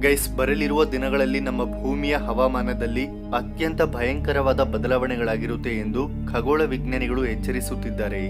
Guys, ಬರಲಿರುವ ದಿನಗಳಲ್ಲಿ ನಮ್ಮ ಭೂಮಿಯ ಹವಾಮಾನದಲ್ಲಿ ಅತ್ಯಂತ ಭಯಂಕರವಾದ ಬದಲಾವಣೆಗಳಾಗಿರುತ್ತೆ ಎಂದು ಖಗೋಳ ವಿಜ್ಞಾನಿಗಳು ಎಚ್ಚರಿಸುತ್ತಿದ್ದಾರೆ.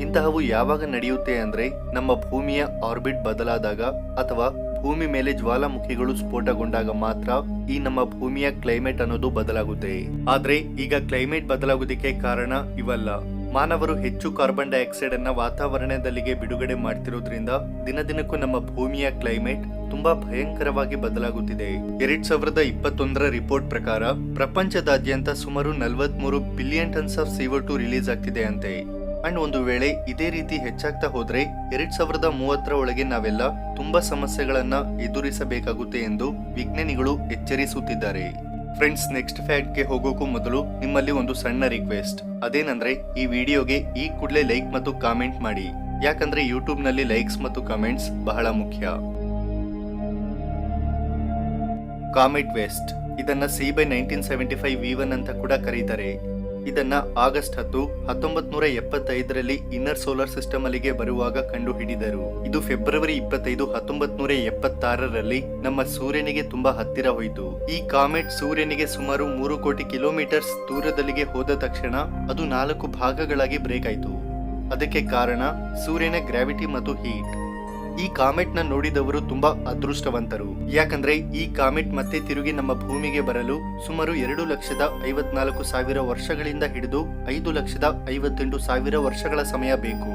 ಇಂತಹವು ಯಾವಾಗ ನಡೆಯುತ್ತೆ ಅಂದ್ರೆ ನಮ್ಮ ಭೂಮಿಯ ಆರ್ಬಿಟ್ ಬದಲಾದಾಗ ಅಥವಾ ಭೂಮಿ ಮೇಲೆ ಜ್ವಾಲಾಮುಖಿಗಳು ಸ್ಫೋಟಗೊಂಡಾಗ ಮಾತ್ರ ಈ ನಮ್ಮ ಭೂಮಿಯ ಕ್ಲೈಮೇಟ್ ಅನ್ನೋದು ಬದಲಾಗುತ್ತೆ. ಆದ್ರೆ ಈಗ ಕ್ಲೈಮೇಟ್ ಬದಲಾಗೋದಕ್ಕೆ ಕಾರಣ ಇವಲ್ಲ. ಮಾನವರು ಹೆಚ್ಚು ಕಾರ್ಬನ್ ಡೈಆಕ್ಸೈಡ್ ಅನ್ನ ವಾತಾವರಣದಲ್ಲಿಗೆ ಬಿಡುಗಡೆ ಮಾಡ್ತಿರೋದ್ರಿಂದ ದಿನ ದಿನಕ್ಕೂ ನಮ್ಮ ಭೂಮಿಯ ಕ್ಲೈಮೇಟ್ ತುಂಬಾ ಭಯಂಕರವಾಗಿ ಬದಲಾಗುತ್ತಿದೆ. ಎರಡ್ ಸಾವಿರದ ಇಪ್ಪತ್ತೊಂದರ ರಿಪೋರ್ಟ್ ಪ್ರಕಾರ ಪ್ರಪಂಚದಾದ್ಯಂತ ಸುಮಾರು ನಲವತ್ಮೂರು billion tons of CO two release ಆಗ್ತಿದೆ ಅಂತೆ. ಅಂಡ್ ಒಂದು ವೇಳೆ ಇದೇ ರೀತಿ ಹೆಚ್ಚಾಗ್ತಾ ಹೋದ್ರೆ ಎರಡ್ ಸಾವಿರದ ಮೂವತ್ತರ ಒಳಗೆ ನಾವೆಲ್ಲ ತುಂಬಾ ಸಮಸ್ಯೆಗಳನ್ನ ಎದುರಿಸಬೇಕಾಗುತ್ತೆ ಎಂದು ವಿಜ್ಞಾನಿಗಳು ಎಚ್ಚರಿಸುತ್ತಿದ್ದಾರೆ. ಫ್ರೆಂಡ್ಸ್ ನೆಕ್ಸ್ಟ್ ಫ್ಯಾಕ್ಟ್ಗೆ ಹೋಗೋಕ್ಕೂ ಮೊದಲು ನಿಮ್ಮಲ್ಲಿ ಒಂದು ಸಣ್ಣ ರಿಕ್ವೆಸ್ಟ್ ಅದೇನಂದ್ರೆ, ಈ ವಿಡಿಯೋಗೆ ಈ ಕೂಡಲೇ ಲೈಕ್ ಮತ್ತು ಕಾಮೆಂಟ್ ಮಾಡಿ. ಯಾಕಂದ್ರೆ ಯೂಟ್ಯೂಬ್ನಲ್ಲಿ ಲೈಕ್ಸ್ ಮತ್ತು ಕಮೆಂಟ್ಸ್ ಬಹಳ ಮುಖ್ಯ. ಕಾಮೆಟ್ ವೆಸ್ಟ್ ಇದನ್ನ C by nineteen seventy five V one ಅಂತ ಕೂಡ ಕರೀತಾರೆ. ಇದನ್ನ ಆಗಸ್ಟ್ ಹತ್ತು ಹತ್ತೊಂಬತ್ ನೂರ ಎಪ್ಪತ್ತೈದರಲ್ಲಿ ಇನ್ನರ್ ಸೋಲಾರ್ ಸಿಸ್ಟಮ್ ಅಲ್ಲಿಗೆ ಬರುವಾಗ ಕಂಡು ಹಿಡಿದರು ಇದು ಫೆಬ್ರವರಿ ಇಪ್ಪತ್ತೈದು ಹತ್ತೊಂಬತ್ ನೂರ ಎಪ್ಪತ್ತಾರರಲ್ಲಿ ನಮ್ಮ ಸೂರ್ಯನಿಗೆ ತುಂಬಾ ಹತ್ತಿರ ಹೋಯಿತು. ಈ ಕಾಮೆಟ್ ಸೂರ್ಯನಿಗೆ ಸುಮಾರು ಮೂರು ಕೋಟಿ ಕಿಲೋಮೀಟರ್ಸ್ ದೂರದಲ್ಲಿಗೆ ಹೋದ ತಕ್ಷಣ ಅದು ನಾಲ್ಕು ಭಾಗಗಳಾಗಿ ಬ್ರೇಕ್ ಆಯಿತು. ಅದಕ್ಕೆ ಕಾರಣ ಸೂರ್ಯನ ಗ್ರಾವಿಟಿ ಮತ್ತು ಹೀಟ್. ಈ ಕಾಮೆಟ್ನ ನೋಡಿದವರು ತುಂಬಾ ಅದೃಷ್ಟವಂತರು. ಯಾಕಂದ್ರೆ ಈ ಕಾಮೆಟ್ ಮತ್ತೆ ತಿರುಗಿ ನಮ್ಮ ಭೂಮಿಗೆ ಬರಲು ಸುಮಾರು ಎರಡು ಲಕ್ಷದ ಐವತ್ನಾಲ್ಕು ಸಾವಿರ ವರ್ಷಗಳಿಂದ ಹಿಡಿದು ಐದು ಲಕ್ಷದ ಐವತ್ತೆಂಟು ಸಾವಿರ ವರ್ಷಗಳ ಸಮಯ ಬೇಕು.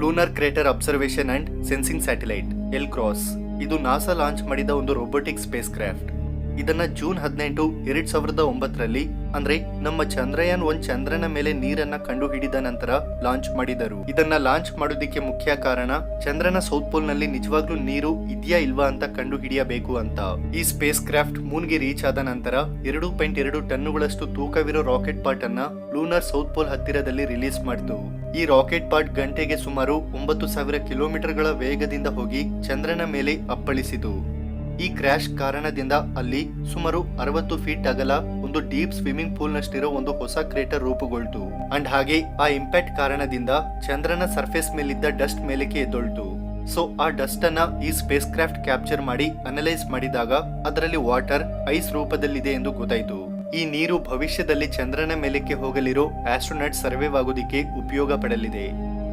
Lunar crater observation and sensing satellite, L cross. ಇದು ನಾಸಾ ಲಾಂಚ್ ಮಾಡಿದ ಒಂದು ರೋಬೋಟಿಕ್ ಸ್ಪೇಸ್ ಕ್ರಾಫ್ಟ್ ಇದನ್ನ ಜೂನ್ ಹದಿನೆಂಟು, ಎರಡ್ ಸಾವಿರದ ಒಂಬತ್ತರಲ್ಲಿ, ಅಂದ್ರೆ ನಮ್ಮ ಚಂದ್ರಯಾನ್ ಒಂದ್ ಚಂದ್ರನ ಮೇಲೆ ನೀರನ್ನ ಕಂಡು ಹಿಡಿದ ನಂತರ ಲಾಂಚ್ ಮಾಡಿದರು. ಇದನ್ನ ಲಾಂಚ್ ಮಾಡೋದಿಕ್ಕೆ ಮುಖ್ಯ ಕಾರಣ, ಚಂದ್ರನ ಸೌತ್ ಪೋಲ್ನಲ್ಲಿ ನಿಜವಾಗ್ಲೂ ನೀರು ಇದೆಯಾ ಇಲ್ವಾ ಅಂತ ಕಂಡು ಹಿಡಿಯಬೇಕು ಅಂತ. ಈ ಸ್ಪೇಸ್ ಕ್ರಾಫ್ಟ್ ಮೂನ್ಗೆ ರೀಚ್ ಆದ ನಂತರ, ಎರಡು ಪಾಯಿಂಟ್ ಎರಡು ಟನ್ನುಗಳಷ್ಟು ತೂಕವಿರೋ ರಾಕೆಟ್ ಪಾರ್ಟ್ ಅನ್ನ ಲೂನರ್ ಸೌತ್ ಪೋಲ್ ಹತ್ತಿರದಲ್ಲಿ ರಿಲೀಸ್ ಮಾಡಿತು. ಈ ರಾಕೆಟ್ ಪಾರ್ಟ್ ಗಂಟೆಗೆ ಸುಮಾರು ಒಂಬತ್ತು ಸಾವಿರ ಕಿಲೋಮೀಟರ್ಗಳ ವೇಗದಿಂದ ಹೋಗಿ ಚಂದ್ರನ ಮೇಲೆ ಅಪ್ಪಳಿಸಿತು. ಈ ಕ್ರ್ಯಾಶ್ ಕಾರಣದಿಂದ ಅಲ್ಲಿ ಸುಮಾರು ಅರವತ್ತು ಫೀಟ್ ಅಗಲ ಒಂದು ಡೀಪ್ ಸ್ವಿಮ್ಮಿಂಗ್ ಪೂಲ್ ನಷ್ಟಿರೋ ಒಂದು ಹೊಸ ಕ್ರೇಟರ್ ರೂಪುಗೊಳ್ತು. ಅಂಡ್ ಹಾಗೆ ಆ ಇಂಪ್ಯಾಕ್ಟ್ ಕಾರಣದಿಂದ ಚಂದ್ರನ ಸರ್ಫೇಸ್ ಮೇಲಿದ್ದ ಡಸ್ಟ್ ಮೇಲಕ್ಕೆ ಎದ್ದೊಳ್ತು. ಸೊ, ಆ ಡಸ್ಟ್ ಅನ್ನ ಈ ಸ್ಪೇಸ್ ಕ್ರಾಫ್ಟ್ ಕ್ಯಾಪ್ಚರ್ ಮಾಡಿ ಅನಲೈಸ್ ಮಾಡಿದಾಗ ಅದರಲ್ಲಿ ವಾಟರ್ ಐಸ್ ರೂಪದಲ್ಲಿದೆ ಎಂದು ಗೊತ್ತಾಯ್ತು. ಈ ನೀರು ಭವಿಷ್ಯದಲ್ಲಿ ಚಂದ್ರನ ಮೇಲಕ್ಕೆ ಹೋಗಲಿರೋ ಆಸ್ಟ್ರೋನಟ್ ಸರ್ವೈವ್ ಆಗೋದಿಕ್ಕೆ ಉಪಯೋಗ ಪಡಲಿದೆ.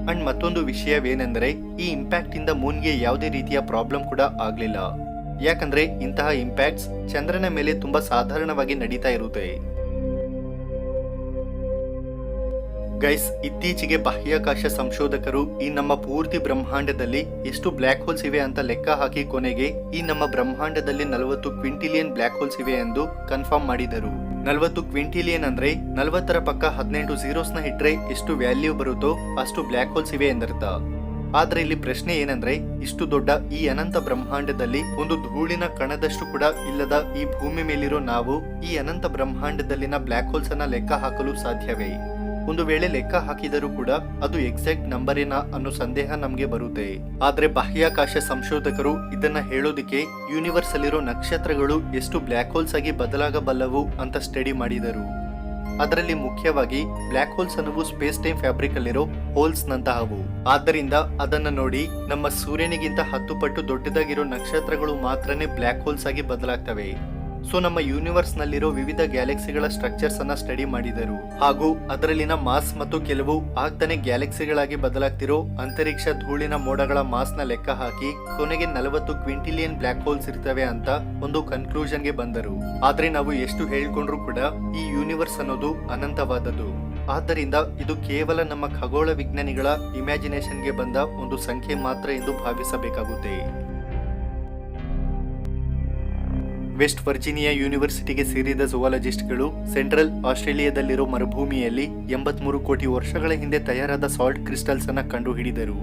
ಅಂಡ್ ಮತ್ತೊಂದು ವಿಷಯವೇನೆಂದರೆ ಈ ಇಂಪ್ಯಾಕ್ಟ್ ಇಂದ ಮೂನ್ಗೆ ಯಾವುದೇ ರೀತಿಯ ಪ್ರಾಬ್ಲಮ್ ಕೂಡ ಆಗ್ಲಿಲ್ಲ. ಯಾಕಂದ್ರೆ ಇಂತಹ ಇಂಪ್ಯಾಕ್ಟ್ಸ್ ಚಂದ್ರನ ಮೇಲೆ ತುಂಬಾ ಸಾಧಾರಣವಾಗಿ ನಡೀತಾ ಇರುತ್ತೆ. ಗೈಸ್ ಇತ್ತೀಚೆಗೆ ಬಾಹ್ಯಾಕಾಶ ಸಂಶೋಧಕರು ಈ ನಮ್ಮ ಪೂರ್ತಿ ಬ್ರಹ್ಮಾಂಡದಲ್ಲಿ ಎಷ್ಟು ಬ್ಲ್ಯಾಕ್ ಹೋಲ್ಸ್ ಇವೆ ಅಂತ ಲೆಕ್ಕ ಹಾಕಿ ಕೊನೆಗೆ ಈ ನಮ್ಮ ಬ್ರಹ್ಮಾಂಡದಲ್ಲಿ ನಲವತ್ತು ಕ್ವಿಂಟಿಲಿಯನ್ ಬ್ಲ್ಯಾಕ್ ಹೋಲ್ಸ್ ಇವೆ ಎಂದು ಕನ್ಫರ್ಮ್ ಮಾಡಿದರು. ನಲವತ್ತು ಕ್ವಿಂಟಿಲಿಯನ್ ಅಂದ್ರೆ ನಲವತ್ತರ ಪಕ್ಕ ಹದಿನೆಂಟು ನ ಇಟ್ರೆ ಎಷ್ಟು ವ್ಯಾಲ್ಯೂ ಬರುತ್ತೋ ಅಷ್ಟು ಬ್ಲ್ಯಾಕ್ ಹೋಲ್ಸ್ ಇವೆ ಎಂದರ್ಥ. ಆದ್ರೆ ಇಲ್ಲಿ ಪ್ರಶ್ನೆ ಏನಂದ್ರೆ, ಇಷ್ಟು ದೊಡ್ಡ ಈ ಅನಂತ ಬ್ರಹ್ಮಾಂಡದಲ್ಲಿ ಒಂದು ಧೂಳಿನ ಕಣದಷ್ಟು ಕೂಡ ಇಲ್ಲದ ಈ ಭೂಮಿ ಮೇಲಿರೋ ನಾವು ಈ ಅನಂತ ಬ್ರಹ್ಮಾಂಡದಲ್ಲಿನ ಬ್ಲ್ಯಾಕ್ ಹೋಲ್ಸ್ ಅನ್ನ ಲೆಕ್ಕ ಹಾಕಲು ಸಾಧ್ಯವೇ? ಒಂದು ವೇಳೆ ಲೆಕ್ಕ ಹಾಕಿದರೂ ಕೂಡ ಅದು ಎಕ್ಸಾಕ್ಟ್ ನಂಬರ್ ಏನ ಅನ್ನೋ ಸಂದೇಹ ನಮ್ಗೆ ಬರುತ್ತೆ. ಆದ್ರೆ ಬಾಹ್ಯಾಕಾಶ ಸಂಶೋಧಕರು ಇದನ್ನ ಹೇಳೋದಿಕ್ಕೆ ಯೂನಿವರ್ಸ್ ಅಲ್ಲಿರೋ ನಕ್ಷತ್ರಗಳು ಎಷ್ಟು ಬ್ಲ್ಯಾಕ್ ಹೋಲ್ಸ್ ಆಗಿ ಬದಲಾಗಬಲ್ಲವು ಅಂತ ಸ್ಟಡಿ ಮಾಡಿದರು. ಅದರಲ್ಲಿ ಮುಖ್ಯವಾಗಿ ಬ್ಲ್ಯಾಕ್ ಹೋಲ್ಸ್ ಅನ್ನುವು ಸ್ಪೇಸ್ ಟೈಮ್ ಫ್ಯಾಬ್ರಿಕ್ ಅಲ್ಲಿರೋ ಹೋಲ್ಸ್ ನಂತಹವು. ಆದ್ದರಿಂದ ಅದನ್ನ ನೋಡಿ ನಮ್ಮ ಸೂರ್ಯನಿಗಿಂತ ಹತ್ತು ಪಟ್ಟು ದೊಡ್ಡದಾಗಿರೋ ನಕ್ಷತ್ರಗಳು ಮಾತ್ರನೇ ಬ್ಲ್ಯಾಕ್ ಹೋಲ್ಸ್ ಆಗಿ ಬದಲಾಗ್ತವೆ. ಸೊ ನಮ್ಮ ಯೂನಿವರ್ಸ್ ನಲ್ಲಿರೋ ವಿವಿಧ ಗ್ಯಾಲಕ್ಸಿಗಳ ಸ್ಟ್ರಕ್ಚರ್ಸ್ ಅನ್ನ ಸ್ಟಡಿ ಮಾಡಿದರು. ಹಾಗೂ ಅದರಲ್ಲಿನ ಮಾಸ್ ಮತ್ತು ಕೆಲವು ಆಗ್ತಾನೆ ಗ್ಯಾಲಕ್ಸಿಗಳಾಗಿ ಬದಲಾಗ್ತಿರೋ ಅಂತರಿಕ್ಷ ಧೂಳಿನ ಮೋಡಗಳ ಮಾಸ್ನ ಲೆಕ್ಕ ಹಾಕಿ ಕೊನೆಗೆ ನಲವತ್ತು ಕ್ವಿಂಟಿಲಿಯನ್ ಬ್ಲಾಕ್ ಹೋಲ್ಸ್ ಇರ್ತವೆ ಅಂತ ಒಂದು ಕನ್ಕ್ಲೂಷನ್ಗೆ ಬಂದರು. ಆದ್ರೆ ನಾವು ಎಷ್ಟು ಹೇಳ್ಕೊಂಡ್ರು ಕೂಡ ಈ ಯೂನಿವರ್ಸ್ ಅನ್ನೋದು ಅನಂತವಾದದ್ದು. ಆದ್ದರಿಂದ ಇದು ಕೇವಲ ನಮ್ಮ ಖಗೋಳ ವಿಜ್ಞಾನಿಗಳ ಇಮ್ಯಾಜಿನೇಷನ್ಗೆ ಬಂದ ಒಂದು ಸಂಖ್ಯೆ ಮಾತ್ರ ಎಂದು ಭಾವಿಸಬೇಕಾಗುತ್ತೆ. ವೆಸ್ಟ್ ವರ್ಜಿನಿಯಾ ಯೂನಿವರ್ಸಿಟಿಗೆ ಸೇರಿದ ಝುವಾಲಜಿಸ್ಟ್ಗಳು ಸೆಂಟ್ರಲ್ ಆಸ್ಟ್ರೇಲಿಯಾದಲ್ಲಿರೋ ಮರುಭೂಮಿಯಲ್ಲಿ ಎಂಬತ್ಮೂರು ಕೋಟಿ ವರ್ಷಗಳ ಹಿಂದೆ ತಯಾರಾದ ಸಾಲ್ಟ್ ಕ್ರಿಸ್ಟಲ್ಸ್ ಅನ್ನ ಕಂಡುಹಿಡಿದರು.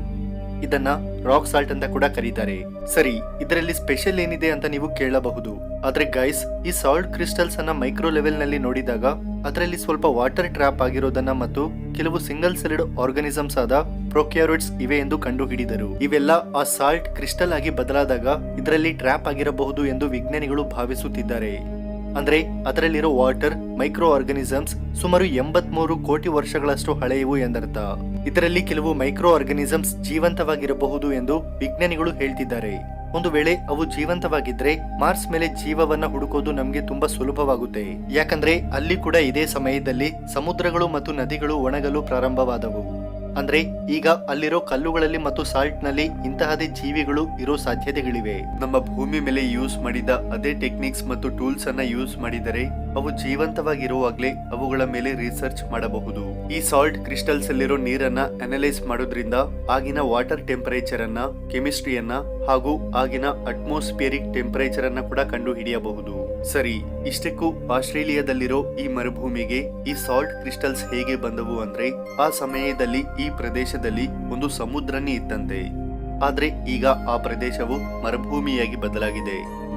ಇದನ್ನ ರಾಕ್ ಸಾಲ್ಟ್ ಅಂತ ಕೂಡ ಕರೀತಾರೆ. ಸರಿ, ಇದರಲ್ಲಿ ಸ್ಪೆಷಲ್ ಏನಿದೆ ಅಂತ ನೀವು ಕೇಳಬಹುದು. ಆದ್ರೆ ಗೈಸ್ ಈ ಸಾಲ್ಟ್ ಕ್ರಿಸ್ಟಲ್ಸ್ ಅನ್ನ ಮೈಕ್ರೋ ಲೆವೆಲ್ನಲ್ಲಿ ನೋಡಿದಾಗ ಅದರಲ್ಲಿ ಸ್ವಲ್ಪ ವಾಟರ್ ಟ್ರ್ಯಾಪ್ ಆಗಿರೋದನ್ನ ಮತ್ತು ಕೆಲವು ಸಿಂಗಲ್ ಸೆಲ್ಡ್ ಆರ್ಗನಿಸಮ್ಸ್ ಆದ ಪ್ರೊಕ್ಯಾರೋಟ್ಸ್ ಇವೆ ಎಂದು ಕಂಡುಹಿಡಿದರು. ಇವೆಲ್ಲ ಆ ಸಾಲ್ಟ್ ಕ್ರಿಸ್ಟಲ್ ಆಗಿ ಬದಲಾದಾಗ ಇದರಲ್ಲಿ ಟ್ರ್ಯಾಪ್ ಆಗಿರಬಹುದು ಎಂದು ವಿಜ್ಞಾನಿಗಳು ಭಾವಿಸುತ್ತಿದ್ದಾರೆ. ಅಂದ್ರೆ ಅದರಲ್ಲಿರೋ ವಾಟರ್ ಮೈಕ್ರೋ ಆರ್ಗನಿಸಮ್ಸ್ ಸುಮಾರು ಎಂಬತ್ಮೂರು ಕೋಟಿ ವರ್ಷಗಳಷ್ಟು ಹಳೆಯವು ಎಂದರ್ಥ. ಇದರಲ್ಲಿ ಕೆಲವು ಮೈಕ್ರೋ ಆರ್ಗನಿಸಮ್ಸ್ ಜೀವಂತವಾಗಿರಬಹುದು ಎಂದು ವಿಜ್ಞಾನಿಗಳು ಹೇಳ್ತಿದ್ದಾರೆ. ಒಂದು ವೇಳೆ ಅವು ಜೀವಂತವಾಗಿದ್ರೆ ಮಾರ್ಸ್ ಮೇಲೆ ಜೀವವನ್ನ ಹುಡುಕೋದು ನಮಗೆ ತುಂಬಾ ಸುಲಭವಾಗುತ್ತೆ. ಯಾಕಂದ್ರೆ ಅಲ್ಲಿ ಕೂಡ ಇದೇ ಸಮಯದಲ್ಲಿ ಸಮುದ್ರಗಳು ಮತ್ತು ನದಿಗಳು ಒಣಗಲು ಪ್ರಾರಂಭವಾದವು. ಅಂದ್ರೆ ಈಗ ಅಲ್ಲಿರೋ ಕಲ್ಲುಗಳಲ್ಲಿ ಮತ್ತು ಸಾಲ್ಟ್ನಲ್ಲಿ ಇಂತಹದೇ ಜೀವಿಗಳು ಇರೋ ಸಾಧ್ಯತೆಗಳಿವೆ. ನಮ್ಮ ಭೂಮಿ ಮೇಲೆ ಯೂಸ್ ಮಾಡಿದ ಅದೇ ಟೆಕ್ನಿಕ್ಸ್ ಮತ್ತು ಟೂಲ್ಸ್ ಅನ್ನ ಯೂಸ್ ಮಾಡಿದರೆ ಅವು ಜೀವಂತವಾಗಿರುವಾಗಲೇ ಅವುಗಳ ಮೇಲೆ ರಿಸರ್ಚ್ ಮಾಡಬಹುದು. ಈ ಸಾಲ್ಟ್ ಕ್ರಿಸ್ಟಲ್ಸ್ ಅಲ್ಲಿರೋ ನೀರನ್ನ ಅನಲೈಸ್ ಮಾಡೋದ್ರಿಂದ ಆಗಿನ ವಾಟರ್ ಟೆಂಪರೇಚರ್ ಅನ್ನ, ಕೆಮಿಸ್ಟ್ರಿಯನ್ನ ಹಾಗೂ ಆಗಿನ ಅಟ್ಮಾಸ್ಫಿಯರಿಕ್ ಟೆಂಪರೇಚರ್ ಅನ್ನ ಕೂಡ ಕಂಡು ಹಿಡಿಯಬಹುದು ಸರಿ, ಇಷ್ಟಕ್ಕೂ ಆಸ್ಟ್ರೇಲಿಯಾದಲ್ಲಿರೋ ಈ ಮರುಭೂಮಿಗೆ ಈ ಸಾಲ್ಟ್ ಕ್ರಿಸ್ಟಲ್ಸ್ ಹೇಗೆ ಬಂದವು ಅಂದ್ರೆ, ಆ ಸಮಯದಲ್ಲಿ ಈ ಪ್ರದೇಶದಲ್ಲಿ ಒಂದು ಸಮುದ್ರನೇ ಇತ್ತಂತೆ. ಆದ್ರೆ ಈಗ ಆ ಪ್ರದೇಶವು ಮರುಭೂಮಿಯಾಗಿ ಬದಲಾಗಿದೆ.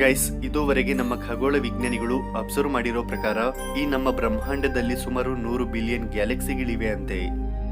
ಗೈಸ್, ಇದುವರೆಗೆ ನಮ್ಮ ಖಗೋಳ ವಿಜ್ಞಾನಿಗಳು ಅಬ್ಸರ್ವ್ ಮಾಡಿರೋ ಪ್ರಕಾರ ಈ ನಮ್ಮ ಬ್ರಹ್ಮಾಂಡದಲ್ಲಿ ಸುಮಾರು ನೂರು ಬಿಲಿಯನ್ ಗ್ಯಾಲೆಕ್ಸಿಗಳಿವೆ ಅಂತೆ.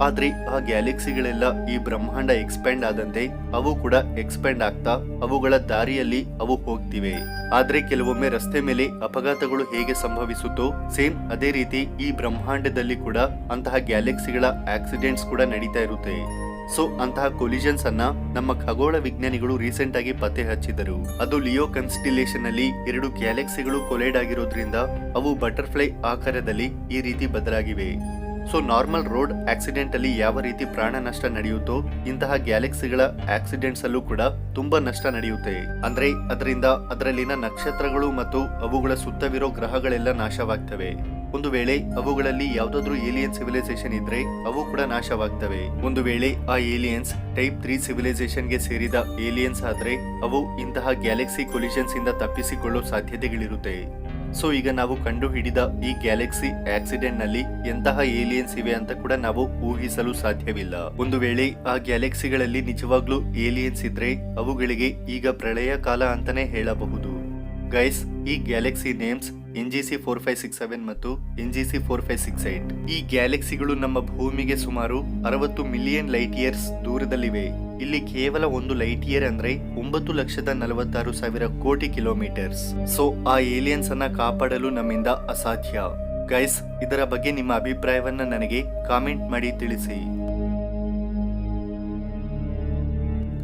ಆದ್ರೆ ಆ ಗ್ಯಾಲಕ್ಸಿಗಳೆಲ್ಲ ಈ ಬ್ರಹ್ಮಾಂಡ ಎಕ್ಸ್ಪ್ಯಾಂಡ್ ಆದಂತೆ ಅವು ಕೂಡ ಎಕ್ಸ್ಪ್ಯಾಂಡ್ ಆಗ್ತಾ ಅವುಗಳ ದಾರಿಯಲ್ಲಿ ಅವು ಹೋಗ್ತಿವೆ. ಆದ್ರೆ ಕೆಲವೊಮ್ಮೆ ರಸ್ತೆ ಮೇಲೆ ಅಪಘಾತಗಳು ಹೇಗೆ ಸಂಭವಿಸುತ್ತೋ ಸೇಮ್ ಅದೇ ರೀತಿ ಈ ಬ್ರಹ್ಮಾಂಡದಲ್ಲಿ ಕೂಡ ಅಂತಹ ಗ್ಯಾಲಕ್ಸಿಗಳ ಆಕ್ಸಿಡೆಂಟ್ಸ್ ಕೂಡ ನಡೀತಾ ಇರುತ್ತೆ. ಸೊ, ಅಂತಹ ಕೊಲಿಷನ್ಸ್ ಅನ್ನ ನಮ್ಮ ಖಗೋಳ ವಿಜ್ಞಾನಿಗಳು ರೀಸೆಂಟ್ ಆಗಿ ಪತ್ತೆ ಹಚ್ಚಿದರು ಅದು ಲಿಯೋ ಕನ್ಸ್ಟಿಲೇಷನ್ ಅಲ್ಲಿ ಎರಡು ಗ್ಯಾಲಕ್ಸಿಗಳು ಕೊಲೈಡ್ ಆಗಿರೋದ್ರಿಂದ ಅವು ಬಟರ್ಫ್ಲೈ ಆಕಾರದಲ್ಲಿ ಈ ರೀತಿ ಬದಲಾಗಿವೆ. ಸೊ ನಾರ್ಮಲ್ ರೋಡ್ ಆಕ್ಸಿಡೆಂಟ್ ಅಲ್ಲಿ ಯಾವ ರೀತಿ ಪ್ರಾಣ ನಷ್ಟ ನಡೆಯುತ್ತೋ, ಇಂತಹ ಗ್ಯಾಲಕ್ಸಿಗಳ ಆಕ್ಸಿಡೆಂಟ್ಸ್ ಅಲ್ಲೂ ಕೂಡ ತುಂಬಾ ನಷ್ಟ ನಡೆಯುತ್ತೆ. ಅಂದ್ರೆ, ಅದರಿಂದ ಅದರಲ್ಲಿನ ನಕ್ಷತ್ರಗಳು ಮತ್ತು ಅವುಗಳ ಸುತ್ತವಿರೋ ಗ್ರಹಗಳೆಲ್ಲ ನಾಶವಾಗ್ತವೆ. ಒಂದು ವೇಳೆ ಅವುಗಳಲ್ಲಿ ಯಾವ್ದಾದ್ರು ಏಲಿಯನ್ ಸಿವಿಲೈಸೇಷನ್ ಇದ್ರೆ ಅವು ಕೂಡ ನಾಶವಾಗ್ತವೆ. ಒಂದು ವೇಳೆ ಆ ಏಲಿಯನ್ಸ್ ಟೈಪ್ ತ್ರೀ ಸಿವಿಲೈಸೇಷನ್ಗೆ ಸೇರಿದ ಏಲಿಯನ್ಸ್ ಆದ್ರೆ ಅವು ಇಂತಹ ಗ್ಯಾಲಕ್ಸಿ ಕೊಲಿಷನ್ಸ್ ಇಂದ ತಪ್ಪಿಸಿಕೊಳ್ಳೋ ಸಾಧ್ಯತೆಗಳಿರುತ್ತೆ. ಸೊ ಈಗ ನಾವು ಕಂಡು ಹಿಡಿದ ಈ ಗ್ಯಾಲಕ್ಸಿ ಆಕ್ಸಿಡೆಂಟ್ನಲ್ಲಿ ಎಂತಹ ಏಲಿಯನ್ಸ್ ಇವೆ ಅಂತ ಕೂಡ ನಾವು ಊಹಿಸಲು ಸಾಧ್ಯವಿಲ್ಲ. ಒಂದು ವೇಳೆ ಆ ಗ್ಯಾಲಕ್ಸಿಗಳಲ್ಲಿ ನಿಜವಾಗ್ಲೂ ಏಲಿಯನ್ಸ್ ಇದ್ರೆ ಅವುಗಳಿಗೆ ಈಗ ಪ್ರಳಯ ಕಾಲ ಅಂತಾನೆ ಹೇಳಬಹುದು. ಗೈಸ್ ಈ galaxy names N G C four five six seven ಮತ್ತು N G C four five six eight. ಈ ಗ್ಯಾಲಕ್ಸಿಗಳು ನಮ್ಮ ಭೂಮಿಗೆ ಸುಮಾರು ಅರವತ್ತು ಮಿಲಿಯನ್ ಲೈಟ್ ಇಯರ್ಸ್ ದೂರದಲ್ಲಿವೆ. ಇಲ್ಲಿ ಕೇವಲ ಒಂದು ಲೈಟ್ ಇಯರ್ ಅಂದ್ರೆ ಒಂಬತ್ತು ಲಕ್ಷದ ನಲವತ್ತಾರು ಸಾವಿರ ಕೋಟಿ ಕಿಲೋಮೀಟರ್ಸ್. ಸೊ, ಆ ಏಲಿಯನ್ಸ್ ಅನ್ನ ಕಾಪಾಡಲು ನಮ್ಮಿಂದ ಅಸಾಧ್ಯ. ಗೈಸ್, ಇದರ ಬಗ್ಗೆ ನಿಮ್ಮ ಅಭಿಪ್ರಾಯವನ್ನ ನನಗೆ ಕಾಮೆಂಟ್ ಮಾಡಿ ತಿಳಿಸಿ.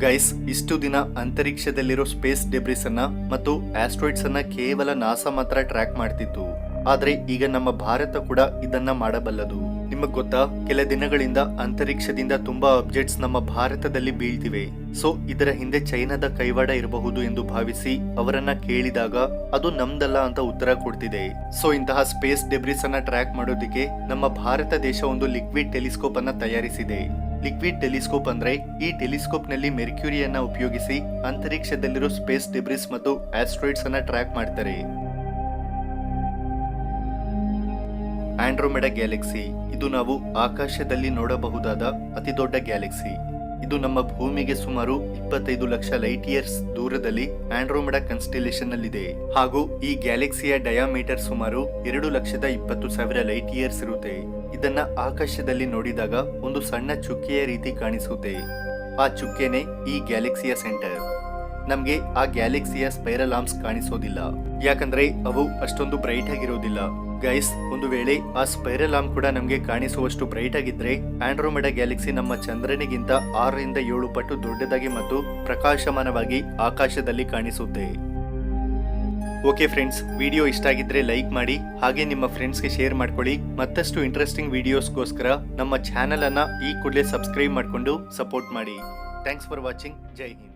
ಗೈಸ್ ಇಷ್ಟು ದಿನ ಅಂತರಿಕ್ಷದಲ್ಲಿರೋ ಸ್ಪೇಸ್ ಡೆಬ್ರಿಸ್ ಅನ್ನ ಮತ್ತು ಆಸ್ಟ್ರಾಯ್ಡ್ಸ್ ಅನ್ನ ಕೇವಲ ನಾಸಾ ಮಾತ್ರ ಟ್ರ್ಯಾಕ್ ಮಾಡ್ತಿತ್ತು. ಆದ್ರೆ ಈಗ ನಮ್ಮ ಭಾರತ ಕೂಡ ಇದನ್ನ ಮಾಡಬಲ್ಲದು. ನಿಮಗ್ ಗೊತ್ತಾ? ಕೆಲ ದಿನಗಳಿಂದ ಅಂತರಿಕ್ಷದಿಂದ ತುಂಬಾ ಅಬ್ಜೆಕ್ಟ್ಸ್ ನಮ್ಮ ಭಾರತದಲ್ಲಿ ಬೀಳ್ತಿವೆ. ಸೊ ಇದರ ಹಿಂದೆ ಚೈನಾದ ಕೈವಾಡ ಇರಬಹುದು ಎಂದು ಭಾವಿಸಿ ಅವರನ್ನ ಕೇಳಿದಾಗ ಅದು ನಮ್ದಲ್ಲ ಅಂತ ಉತ್ತರ ಕೊಡ್ತಿದೆ. ಸೊ ಇಂತಹ ಸ್ಪೇಸ್ ಡೆಬ್ರಿಸ್ ಅನ್ನ ಟ್ರ್ಯಾಕ್ ಮಾಡೋದಿಕ್ಕೆ ನಮ್ಮ ಭಾರತ ದೇಶ ಒಂದು ಲಿಕ್ವಿಡ್ ಟೆಲಿಸ್ಕೋಪ್ ಅನ್ನ ತಯಾರಿಸಿದೆ. ಲಿಕ್ವಿಡ್ ಟೆಲಿಸ್ಕೋಪ್ ಅಂದ್ರೆ ಈ ಟೆಲಿಸ್ಕೋಪ್ನಲ್ಲಿ ಮೆರ್ಕ್ಯೂರಿಯನ್ನ ಉಪಯೋಗಿಸಿ ಅಂತರಿಕ್ಷದಲ್ಲಿರೋ ಸ್ಪೇಸ್ ಡೆಬ್ರಿಸ್ ಮತ್ತು ಆಸ್ಟ್ರಾಯ್ಡ್ಸ್ ಅನ್ನ ಟ್ರ್ಯಾಕ್ ಮಾಡ್ತಾರೆ. Andromeda galaxy. ಇದು ನಾವು ಆಕಾಶದಲ್ಲಿ ನೋಡಬಹುದಾದ ಅತಿದೊಡ್ಡ ಗ್ಯಾಲಕ್ಸಿ. ಇದು ನಮ್ಮ ಭೂಮಿಗೆ ಸುಮಾರು ಇಪ್ಪತ್ತೈದು ಲಕ್ಷ ಲೈಟ್ ಇಯರ್ಸ್ ದೂರದಲ್ಲಿ ಆಂಡ್ರೋಮೆಡಾ ಕನ್ಸ್ಟಿಲೇಷನ್ ನಲ್ಲಿದೆ. ಹಾಗೂ ಈ ಗ್ಯಾಲಕ್ಸಿಯ ಡಯಾಮೀಟರ್ ಸುಮಾರು ಎರಡು ಲಕ್ಷದ ಇಪ್ಪತ್ತು ಸಾವಿರ ಲೈಟ್ ಇಯರ್ಸ್ ಇರುತ್ತೆ. ಇದನ್ನ ಆಕಾಶದಲ್ಲಿ ನೋಡಿದಾಗ ಒಂದು ಸಣ್ಣ ಚುಕ್ಕೆಯ ರೀತಿ ಕಾಣಿಸುತ್ತೆ. ಆ ಚುಕ್ಕೆನೆ ಈ ಗ್ಯಾಲೆಕ್ಸಿಯ ಸೆಂಟರ್ ನಮ್ಗೆ ಆ ಗ್ಯಾಲಕ್ಸಿಯ ಸ್ಪೈರಲ್ ಆರ್ಮ್ಸ್ ಕಾಣಿಸೋದಿಲ್ಲ. ಯಾಕಂದ್ರೆ ಅವು ಅಷ್ಟೊಂದು ಬ್ರೈಟ್ ಆಗಿರೋದಿಲ್ಲ. ಗೈಸ್ ಒಂದು ವೇಳೆ ಆ ಸ್ಪೈರಲ್ ಆಮ್ ಕೂಡ ನಮಗೆ ಕಾಣಿಸುವಷ್ಟು ಬ್ರೈಟ್ ಆಗಿದ್ರೆ ಆಂಡ್ರೋಮೆಡಾ ಗ್ಯಾಲಕ್ಸಿ ನಮ್ಮ ಚಂದ್ರನಿಗಿಂತ ಆರರಿಂದ ಏಳು ಪಟ್ಟು ದೊಡ್ಡದಾಗಿ ಮತ್ತು ಪ್ರಕಾಶಮಾನವಾಗಿ ಆಕಾಶದಲ್ಲಿ ಕಾಣಿಸುತ್ತೆ. ಓಕೆ ಫ್ರೆಂಡ್ಸ್ ವಿಡಿಯೋ ಇಷ್ಟ ಆಗಿದ್ರೆ ಲೈಕ್ ಮಾಡಿ, ಹಾಗೆ ನಿಮ್ಮ ಫ್ರೆಂಡ್ಸ್ಗೆ ಶೇರ್ ಮಾಡ್ಕೊಳ್ಳಿ. ಮತ್ತಷ್ಟು ಇಂಟ್ರೆಸ್ಟಿಂಗ್ ವಿಡಿಯೋಸ್ಗೋಸ್ಕರ ನಮ್ಮ ಚಾನೆಲ್ ಅನ್ನ ಈ ಕೂಡಲೇ ಸಬ್ಸ್ಕ್ರೈಬ್ ಮಾಡಿಕೊಂಡು ಸಪೋರ್ಟ್ ಮಾಡಿ. Thanks for watching Jai Hind